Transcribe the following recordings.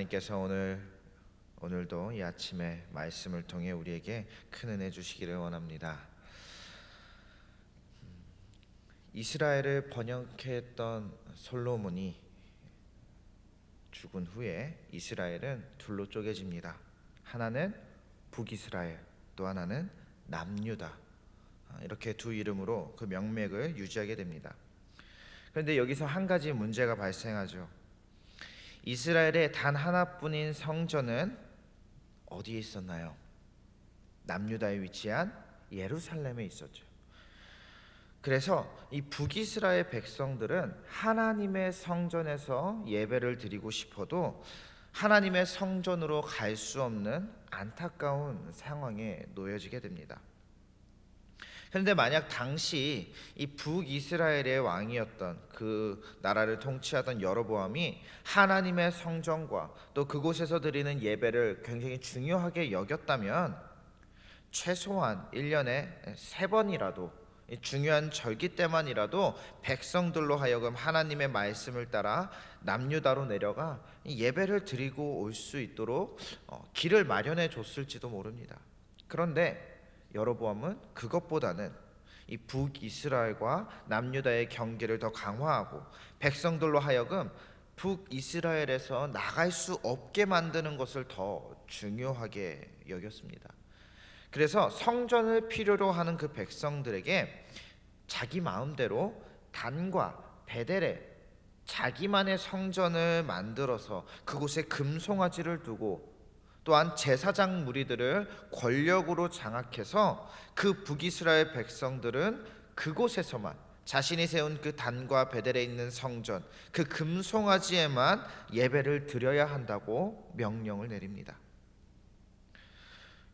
하나님께서 오늘 오늘도 이 아침에 말씀을 통해 우리에게 큰 은혜 주시기를 원합니다. 이스라엘을 번영케 했던 솔로몬이 죽은 후에 이스라엘은 둘로 쪼개집니다. 하나는 북이스라엘, 또 하나는 남유다. 아, 이렇게 두 이름으로 그 명맥을 유지하게 됩니다. 그런데 여기서 한 가지 문제가 발생하죠. 이스라엘의 단 하나뿐인 성전은 어디에 있었나요? 남유다에 위치한 예루살렘에 있었죠. 그래서 이 북이스라엘 백성들은 하나님의 성전에서 예배를 드리고 싶어도 하나님의 성전으로 갈 수 없는 안타까운 상황에 놓여지게 됩니다. 그런데 만약 당시 이 북이스라엘의 왕이었던 그 나라를 통치하던 여로보암이 하나님의 성전과 또 그곳에서 드리는 예배를 굉장히 중요하게 여겼다면 최소한 1년에 세 번이라도 이 중요한 절기 때만이라도 백성들로 하여금 하나님의 말씀을 따라 남유다로 내려가 이 예배를 드리고 올 수 있도록 어, 길을 마련해 줬을지도 모릅니다. 그런데 여로보암은 그것보다는 이 북이스라엘과 남유다의 경계를 더 강화하고 백성들로 하여금 북이스라엘에서 나갈 수 없게 만드는 것을 더 중요하게 여겼습니다. 그래서 성전을 필요로 하는 그 백성들에게 자기 마음대로 단과 베델에 자기만의 성전을 만들어서 그곳에 금송아지를 두고 또한 제사장 무리들을 권력으로 장악해서 그 북이스라엘 백성들은 그곳에서만 자신이 세운 그 단과 베델에 있는 성전 그 금송아지에만 예배를 드려야 한다고 명령을 내립니다.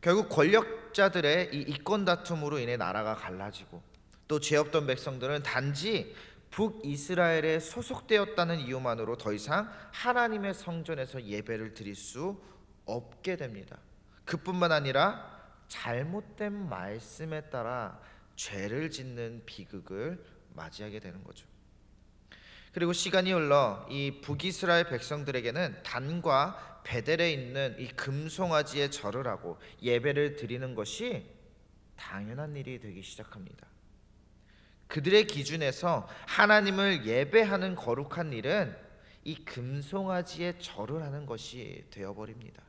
결국 권력자들의 이 이권 다툼으로 인해 나라가 갈라지고 또 죄 없던 백성들은 단지 북이스라엘에 소속되었다는 이유만으로 더 이상 하나님의 성전에서 예배를 드릴 수 없게 됩니다. 그뿐만 아니라 잘못된 말씀에 따라 죄를 짓는 비극을 맞이하게 되는 거죠. 그리고 시간이 흘러 이 북이스라엘 백성들에게는 단과 베델에 있는 이 금송아지의 절을 하고 예배를 드리는 것이 당연한 일이 되기 시작합니다. 그들의 기준에서 하나님을 예배하는 거룩한 일은 이 금송아지의 절을 하는 것이 되어버립니다.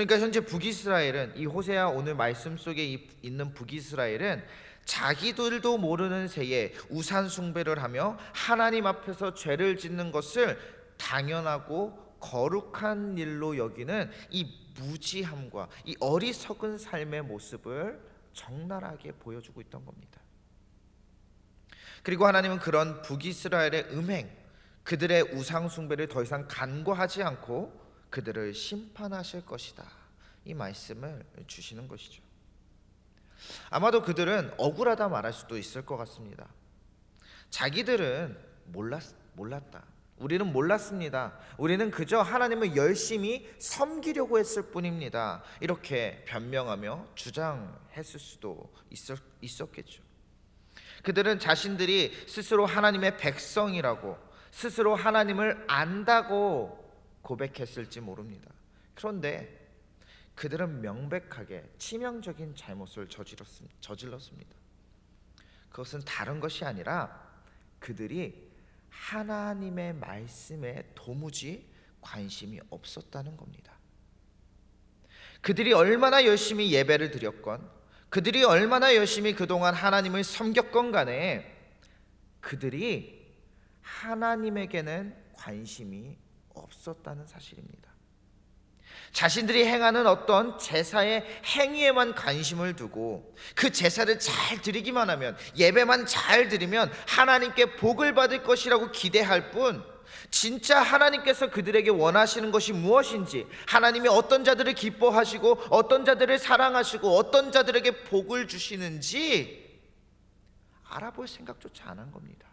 그러니까 현재 북이스라엘은 이 호세아 오늘 말씀 속에 있는 북이스라엘은 자기들도 모르는 새에 우산 숭배를 하며 하나님 앞에서 죄를 짓는 것을 당연하고 거룩한 일로 여기는 이 무지함과 이 어리석은 삶의 모습을 적나라하게 보여주고 있던 겁니다. 그리고 하나님은 그런 북이스라엘의 음행, 그들의 우상 숭배를 더 이상 간과하지 않고 그들을 심판하실 것이다. 이 말씀을 주시는 것이죠. 아마도 그들은 억울하다 말할 수도 있을 것 같습니다. 자기들은 몰랐 몰랐다. 우리는 몰랐습니다. 우리는 그저 하나님을 열심히 섬기려고 했을 뿐입니다. 이렇게 변명하며 주장했을 수도 있었, 있었겠죠. 그들은 자신들이 스스로 하나님의 백성이라고 스스로 하나님을 안다고 고백했을지 모릅니다. 그런데 그들은 명백하게 치명적인 잘못을 저질렀습니다. 그것은 다른 것이 아니라 그들이 하나님의 말씀에 도무지 관심이 없었다는 겁니다. 그들이 얼마나 열심히 예배를 드렸건, 그들이 얼마나 열심히 그동안 하나님을 섬겼건 간에 그들이 하나님에게는 관심이 없었다는 사실입니다. 자신들이 행하는 어떤 제사의 행위에만 관심을 두고 그 제사를 잘 드리기만 하면 예배만 잘 드리면 하나님께 복을 받을 것이라고 기대할 뿐 진짜 하나님께서 그들에게 원하시는 것이 무엇인지 하나님이 어떤 자들을 기뻐하시고 어떤 자들을 사랑하시고 어떤 자들에게 복을 주시는지 알아볼 생각조차 안 한 겁니다.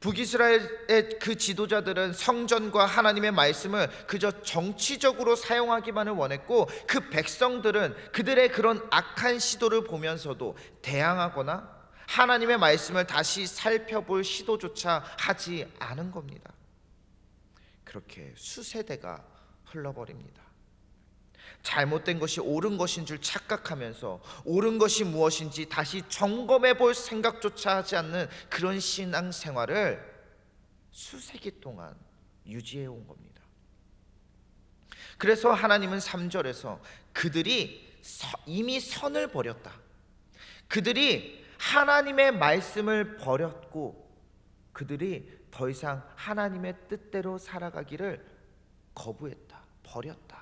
북이스라엘의 그 지도자들은 성전과 하나님의 말씀을 그저 정치적으로 사용하기만을 원했고 그 백성들은 그들의 그런 악한 시도를 보면서도 대항하거나 하나님의 말씀을 다시 살펴볼 시도조차 하지 않은 겁니다. 그렇게 수세대가 흘러버립니다. 잘못된 것이 옳은 것인 줄 착각하면서 옳은 것이 무엇인지 다시 점검해 볼 생각조차 하지 않는 그런 신앙 생활을 수세기 동안 유지해 온 겁니다. 그래서 하나님은 3절에서 그들이 서- 이미 선을 버렸다. 그들이 하나님의 말씀을 버렸고 그들이 더 이상 하나님의 뜻대로 살아가기를 거부했다. 버렸다.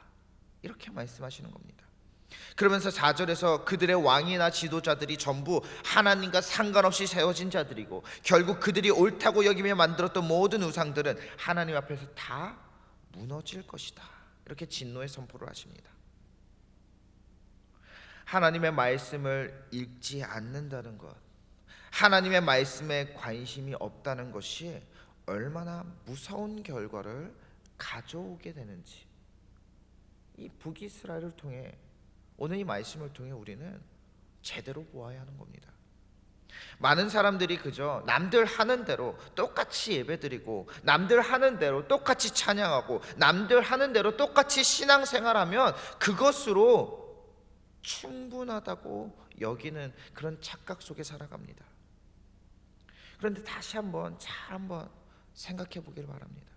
이렇게 말씀하시는 겁니다. 그러면서 4절에서 그들의 왕이나 지도자들이 전부 하나님과 상관없이 세워진 자들이고 결국 그들이 옳다고 여기며 만들었던 모든 우상들은 하나님 앞에서 다 무너질 것이다. 이렇게 진노의 선포를 하십니다. 하나님의 말씀을 읽지 않는다는 것, 하나님의 말씀에 관심이 없다는 것이 얼마나 무서운 결과를 가져오게 되는지 이 북이스라엘을 통해 오늘 이 말씀을 통해 우리는 제대로 보아야 하는 겁니다. 많은 사람들이 그저 남들 하는 대로 똑같이 예배드리고 남들 하는 대로 똑같이 찬양하고 남들 하는 대로 똑같이 신앙생활하면 그것으로 충분하다고 여기는 그런 착각 속에 살아갑니다. 그런데 다시 한번 잘 한번 생각해 보길 바랍니다.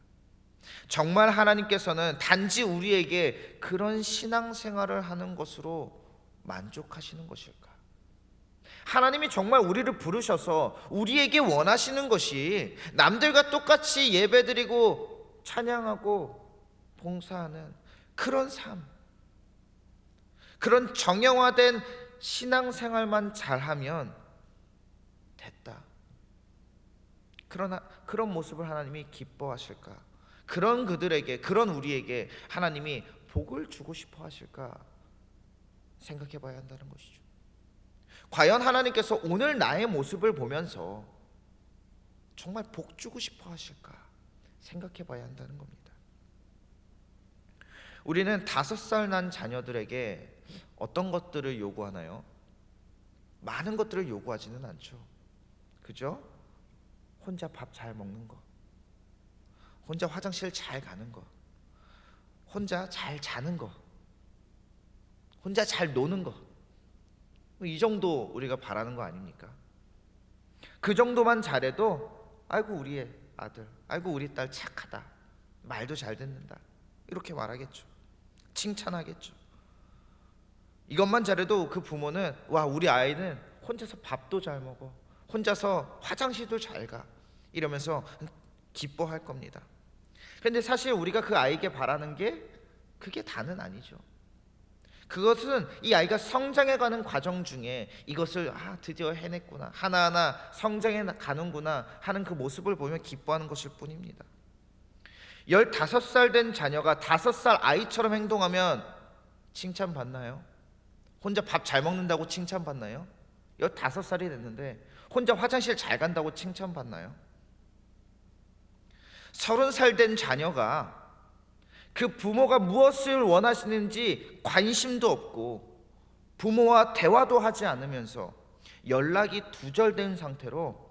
정말 하나님께서는 단지 우리에게 그런 신앙생활을 하는 것으로 만족하시는 것일까? 하나님이 정말 우리를 부르셔서 우리에게 원하시는 것이 남들과 똑같이 예배드리고 찬양하고 봉사하는 그런 삶, 그런 정형화된 신앙생활만 잘하면 됐다. 그러나 그런 모습을 하나님이 기뻐하실까? 그런 그들에게 그런 우리에게 하나님이 복을 주고 싶어 하실까 생각해 봐야 한다는 것이죠. 과연 하나님께서 오늘 나의 모습을 보면서 정말 복 주고 싶어 하실까 생각해 봐야 한다는 겁니다. 우리는 다섯 살 난 자녀들에게 어떤 것들을 요구하나요? 많은 것들을 요구하지는 않죠. 그죠? 혼자 밥 잘 먹는 거, 혼자 화장실 잘 가는 거, 혼자 잘 자는 거, 혼자 잘 노는 거. 이 정도 우리가 바라는 거 아닙니까? 그 정도만 잘해도 아이고 우리의 아들, 아이고 우리 딸 착하다. 말도 잘 듣는다. 이렇게 말하겠죠. 칭찬하겠죠. 이것만 잘해도 그 부모는 와 우리 아이는 혼자서 밥도 잘 먹어. 혼자서 화장실도 잘 가. 이러면서 기뻐할 겁니다. 근데 사실 우리가 그 아이에게 바라는 게 그게 다는 아니죠. 그것은 이 아이가 성장해 가는 과정 중에 이것을 아 드디어 해냈구나 하나하나 성장해 가는구나 하는 그 모습을 보며 기뻐하는 것일 뿐입니다. 15살 된 자녀가 5살 아이처럼 행동하면 칭찬받나요? 혼자 밥 잘 먹는다고 칭찬받나요? 15살이 됐는데 혼자 화장실 잘 간다고 칭찬받나요? 30살 된 자녀가 그 부모가 무엇을 원하시는지 관심도 없고 부모와 대화도 하지 않으면서 연락이 두절된 상태로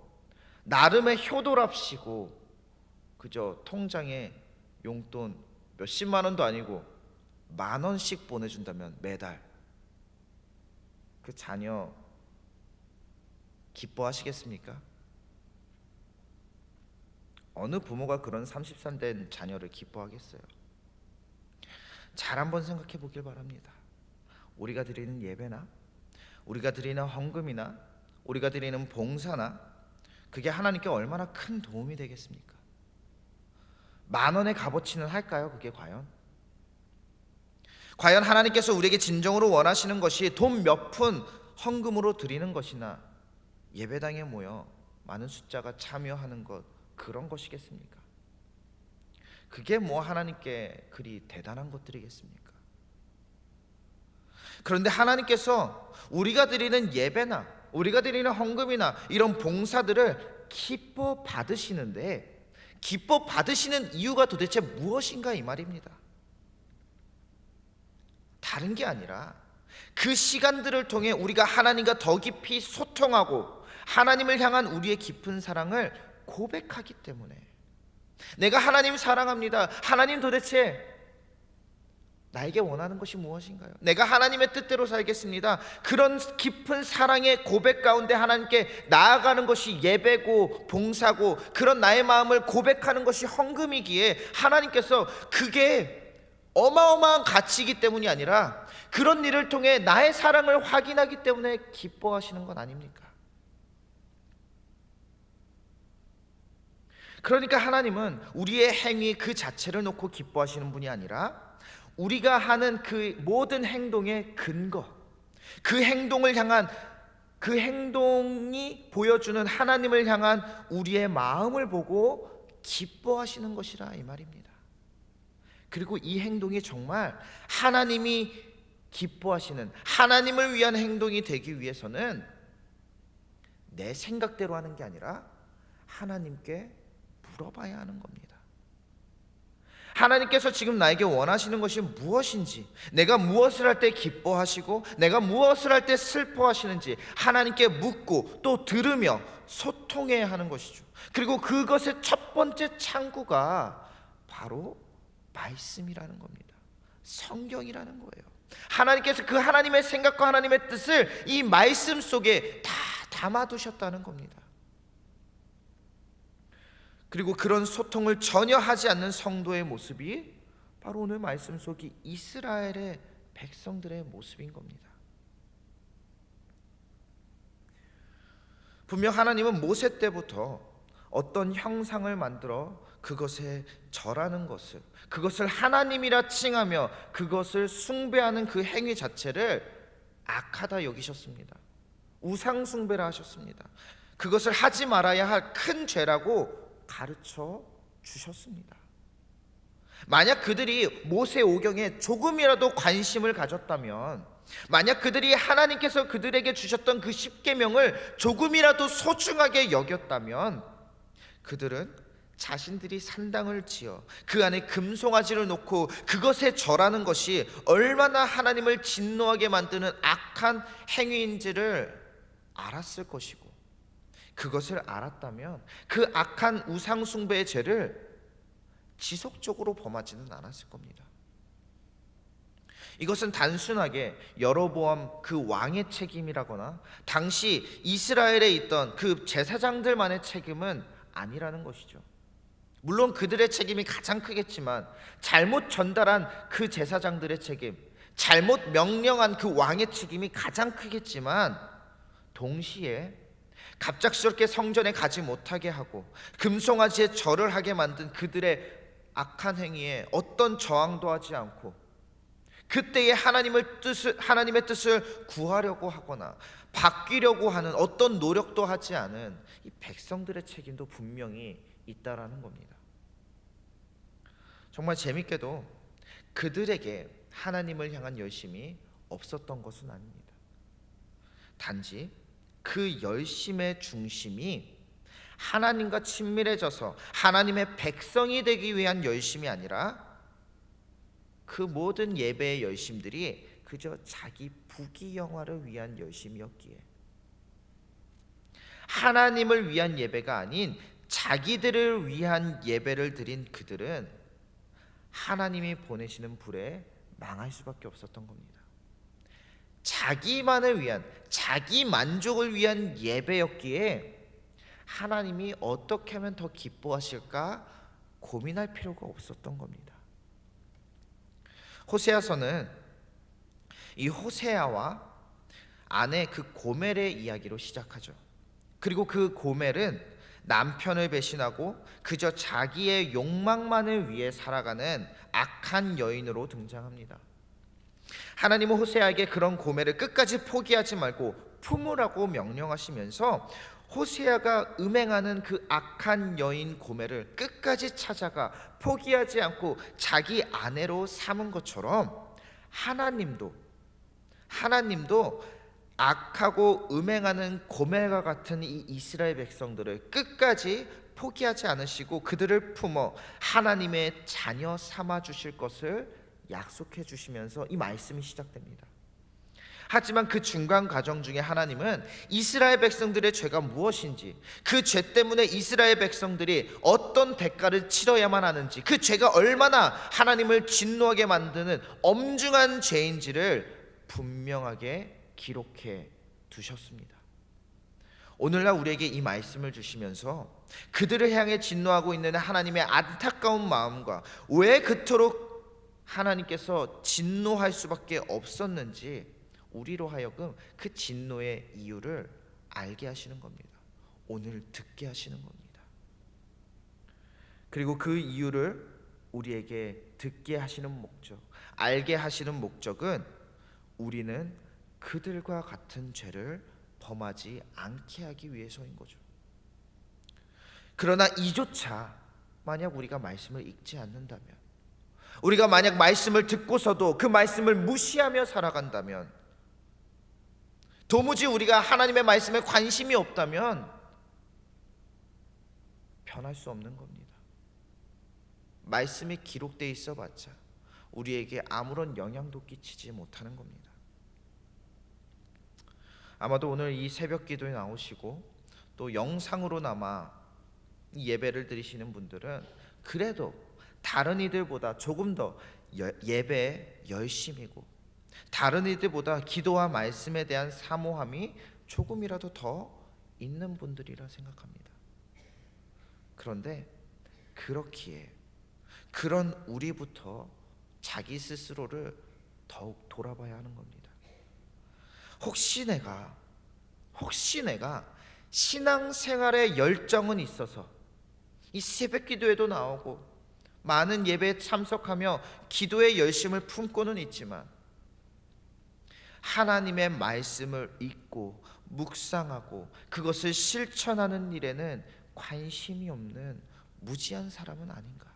나름의 효도랍시고 그저 통장에 용돈 몇십만 원도 아니고 만 원씩 보내준다면 매달 그 자녀 기뻐하시겠습니까? 어느 부모가 그런 30살 된 자녀를 기뻐하겠어요? 잘 한번 생각해 보길 바랍니다. 우리가 드리는 예배나 우리가 드리는 헌금이나 우리가 드리는 봉사나 그게 하나님께 얼마나 큰 도움이 되겠습니까? 만 원의 값어치는 할까요? 그게 과연? 과연 하나님께서 우리에게 진정으로 원하시는 것이 돈 몇 푼 헌금으로 드리는 것이나 예배당에 모여 많은 숫자가 참여하는 것 그런 것이겠습니까? 그게 뭐 하나님께 그리 대단한 것들이겠습니까? 그런데 하나님께서 우리가 드리는 예배나 우리가 드리는 헌금이나 이런 봉사들을 기뻐 받으시는데 기뻐 받으시는 이유가 도대체 무엇인가 이 말입니다. 다른 게 아니라 그 시간들을 통해 우리가 하나님과 더 깊이 소통하고 하나님을 향한 우리의 깊은 사랑을 고백하기 때문에 내가 하나님 사랑합니다. 하나님 도대체 나에게 원하는 것이 무엇인가요? 내가 하나님의 뜻대로 살겠습니다. 그런 깊은 사랑의 고백 가운데 하나님께 나아가는 것이 예배고 봉사고 그런 나의 마음을 고백하는 것이 헌금이기에 하나님께서 그게 어마어마한 가치이기 때문이 아니라 그런 일을 통해 나의 사랑을 확인하기 때문에 기뻐하시는 건 아닙니까? 그러니까 하나님은 우리의 행위 그 자체를 놓고 기뻐하시는 분이 아니라 우리가 하는 그 모든 행동의 근거, 그 행동을 향한 그 행동이 보여주는 하나님을 향한 우리의 마음을 보고 기뻐하시는 것이라 이 말입니다. 그리고 이 행동이 정말 하나님이 기뻐하시는 하나님을 위한 행동이 되기 위해서는 내 생각대로 하는 게 아니라 하나님께 물어봐야 하는 겁니다. 하나님께서 지금 나에게 원하시는 것이 무엇인지, 내가 무엇을 할 때 기뻐하시고, 내가 무엇을 할 때 슬퍼하시는지 하나님께 묻고 또 들으며 소통해야 하는 것이죠. 그리고 그것의 첫 번째 창구가 바로 말씀이라는 겁니다. 성경이라는 거예요. 하나님께서 그 하나님의 생각과 하나님의 뜻을 이 말씀 속에 다 담아두셨다는 겁니다. 그리고 그런 소통을 전혀 하지 않는 성도의 모습이 바로 오늘 말씀 속이 이스라엘의 백성들의 모습인 겁니다. 분명 하나님은 모세 때부터 어떤 형상을 만들어 그것에 절하는 것을 그것을 하나님이라 칭하며 그것을 숭배하는 그 행위 자체를 악하다 여기셨습니다. 우상 숭배라 하셨습니다. 그것을 하지 말아야 할 큰 죄라고 가르쳐 주셨습니다. 만약 그들이 모세 오경에 조금이라도 관심을 가졌다면 만약 그들이 하나님께서 그들에게 주셨던 그 십계명을 조금이라도 소중하게 여겼다면 그들은 자신들이 산당을 지어 그 안에 금송아지를 놓고 그것에 절하는 것이 얼마나 하나님을 진노하게 만드는 악한 행위인지를 알았을 것이고 그것을 알았다면 그 악한 우상 숭배의 죄를 지속적으로 범하지는 않았을 겁니다. 이것은 단순하게 여로보암 그 왕의 책임이라거나 당시 이스라엘에 있던 그 제사장들만의 책임은 아니라는 것이죠. 물론 그들의 책임이 가장 크겠지만 잘못 전달한 그 제사장들의 책임, 잘못 명령한 그 왕의 책임이 가장 크겠지만 동시에 갑작스럽게 성전에 가지 못하게 하고 금송아지에 절을 하게 만든 그들의 악한 행위에 어떤 저항도 하지 않고 그때에 하나님을 뜻을 하나님의 뜻을 구하려고 하거나 바뀌려고 하는 어떤 노력도 하지 않은 이 백성들의 책임도 분명히 있다라는 겁니다. 정말 재밌게도 그들에게 하나님을 향한 열심이 없었던 것은 아닙니다. 단지 그 열심의 중심이 하나님과 친밀해져서 하나님의 백성이 되기 위한 열심이 아니라 그 모든 예배의 열심들이 그저 자기 부귀 영화를 위한 열심이었기에 하나님을 위한 예배가 아닌 자기들을 위한 예배를 드린 그들은 하나님이 보내시는 불에 망할 수밖에 없었던 겁니다. 자기만을 위한 자기 만족을 위한 예배였기에 하나님이 어떻게 하면 더 기뻐하실까 고민할 필요가 없었던 겁니다. 호세아서는 이 호세아와 아내 그 고멜의 이야기로 시작하죠. 그리고 그 고멜은 남편을 배신하고 그저 자기의 욕망만을 위해 살아가는 악한 여인으로 등장합니다. 하나님은 호세아에게 그런 고멜을 끝까지 포기하지 말고 품으라고 명령하시면서 호세아가 음행하는 그 악한 여인 고멜을 끝까지 찾아가 포기하지 않고 자기 아내로 삼은 것처럼 하나님도 하나님도 악하고 음행하는 고멜과 같은 이 이스라엘 백성들을 끝까지 포기하지 않으시고 그들을 품어 하나님의 자녀 삼아 주실 것을 약속해 주시면서 이 말씀이 시작됩니다. 하지만 그 중간 과정 중에 하나님은 이스라엘 백성들의 죄가 무엇인지, 그 죄 때문에 이스라엘 백성들이 어떤 대가를 치러야만 하는지, 그 죄가 얼마나 하나님을 진노하게 만드는 엄중한 죄인지를 분명하게 기록해 두셨습니다. 오늘날 우리에게 이 말씀을 주시면서 그들을 향해 진노하고 있는 하나님의 안타까운 마음과 왜 그토록 하나님께서 진노할 수밖에 없었는지 우리로 하여금 그 진노의 이유를 알게 하시는 겁니다. 오늘 듣게 하시는 겁니다. 그리고 그 이유를 우리에게 듣게 하시는 목적, 알게 하시는 목적은 우리는 그들과 같은 죄를 범하지 않게 하기 위해서인 거죠. 그러나 이조차 만약 우리가 말씀을 읽지 않는다면 우리가 만약 말씀을 듣고서도 그 말씀을 무시하며 살아간다면 도무지 우리가 하나님의 말씀에 관심이 없다면 변할 수 없는 겁니다. 말씀이 기록돼 있어 봤자 우리에게 아무런 영향도 끼치지 못하는 겁니다. 아마도 오늘 이 새벽 기도에 나오시고 또 영상으로나마 이 예배를 드리시는 분들은 그래도 다른 이들보다 조금 더 여- 예배에 열심이고 다른 이들보다 기도와 말씀에 대한 사모함이 조금이라도 더 있는 분들이라 생각합니다. 그런데 그렇기에 그런 우리부터 자기 스스로를 더욱 돌아봐야 하는 겁니다. 혹시 내가 혹시 내가 신앙생활에 열정은 있어서 이 새벽 기도에도 나오고 많은 예배에 참석하며 기도의 열심을 품고는 있지만 하나님의 말씀을 읽고 묵상하고 그것을 실천하는 일에는 관심이 없는 무지한 사람은 아닌가?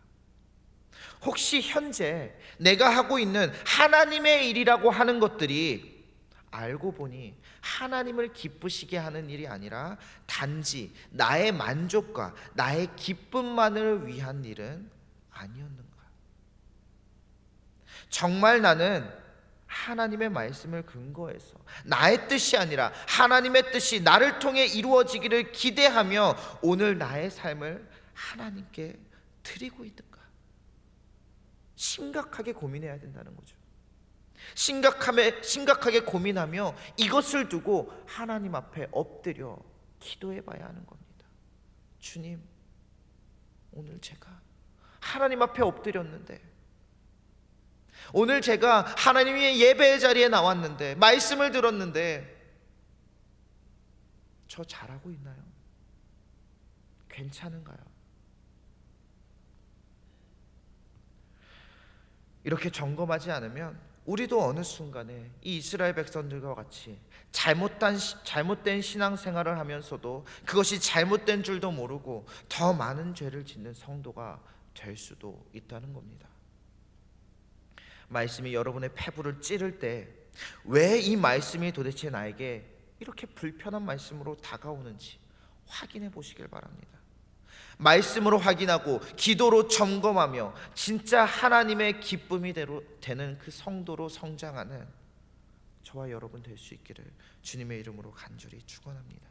혹시 현재 내가 하고 있는 하나님의 일이라고 하는 것들이 알고 보니 하나님을 기쁘시게 하는 일이 아니라 단지 나의 만족과 나의 기쁨만을 위한 일은 아니었는가? 정말 나는 하나님의 말씀을 근거해서 나의 뜻이 아니라 하나님의 뜻이 나를 통해 이루어지기를 기대하며 오늘 나의 삶을 하나님께 드리고 있는가? 심각하게 고민해야 된다는 거죠. 심각하게 심각하게 고민하며 이것을 두고 하나님 앞에 엎드려 기도해 봐야 하는 겁니다. 주님, 오늘 제가 하나님 앞에 엎드렸는데 오늘 제가 하나님의 예배의 자리에 나왔는데 말씀을 들었는데 저 잘하고 있나요? 괜찮은가요? 이렇게 점검하지 않으면 우리도 어느 순간에 이 이스라엘 백성들과 같이 잘못된 잘못된 신앙생활을 하면서도 그것이 잘못된 줄도 모르고 더 많은 죄를 짓는 성도가 될 수도 있다는 겁니다. 말씀이 여러분의 패부를 찌를 때 왜 이 말씀이 도대체 나에게 이렇게 불편한 말씀으로 다가오는지 확인해 보시길 바랍니다. 말씀으로 확인하고 기도로 점검하며 진짜 하나님의 기쁨이 되는 그 성도로 성장하는 저와 여러분 될 수 있기를 주님의 이름으로 간절히 축원합니다.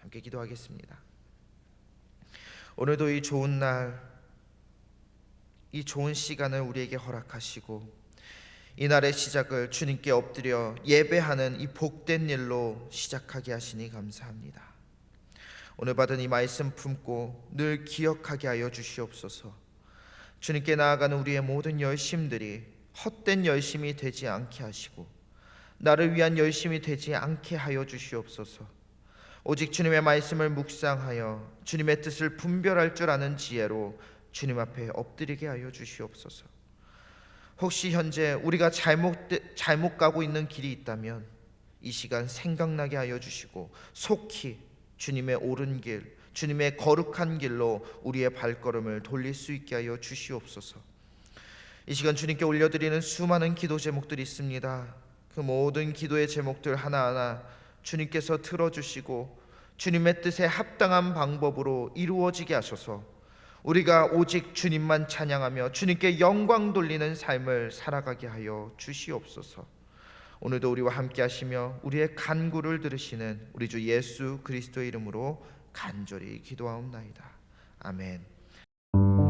함께 기도하겠습니다. 오늘도 이 좋은 날, 이 좋은 시간을 우리에게 허락하시고 이 날의 시작을 주님께 엎드려 예배하는 이 복된 일로 시작하게 하시니 감사합니다. 오늘 받은 이 말씀 품고 늘 기억하게 하여 주시옵소서. 주님께 나아가는 우리의 모든 열심들이 헛된 열심이 되지 않게 하시고 나를 위한 열심이 되지 않게 하여 주시옵소서. 오직 주님의 말씀을 묵상하여 주님의 뜻을 분별할 줄 아는 지혜로 주님 앞에 엎드리게 하여 주시옵소서. 혹시 현재 우리가 잘못 잘못 가고 있는 길이 있다면 이 시간 생각나게 하여 주시고 속히 주님의 옳은 길, 주님의 거룩한 길로 우리의 발걸음을 돌릴 수 있게 하여 주시옵소서. 이 시간 주님께 올려드리는 수많은 기도 제목들이 있습니다. 그 모든 기도의 제목들 하나하나 주님께서 들어주시고 주님의 뜻에 합당한 방법으로 이루어지게 하셔서 우리가 오직 주님만 찬양하며 주님께 영광 돌리는 삶을 살아가게 하여 주시옵소서. 오늘도 우리와 함께 하시며 우리의 간구를 들으시는 우리 주 예수 그리스도의 이름으로 간절히 기도하옵나이다. 아멘.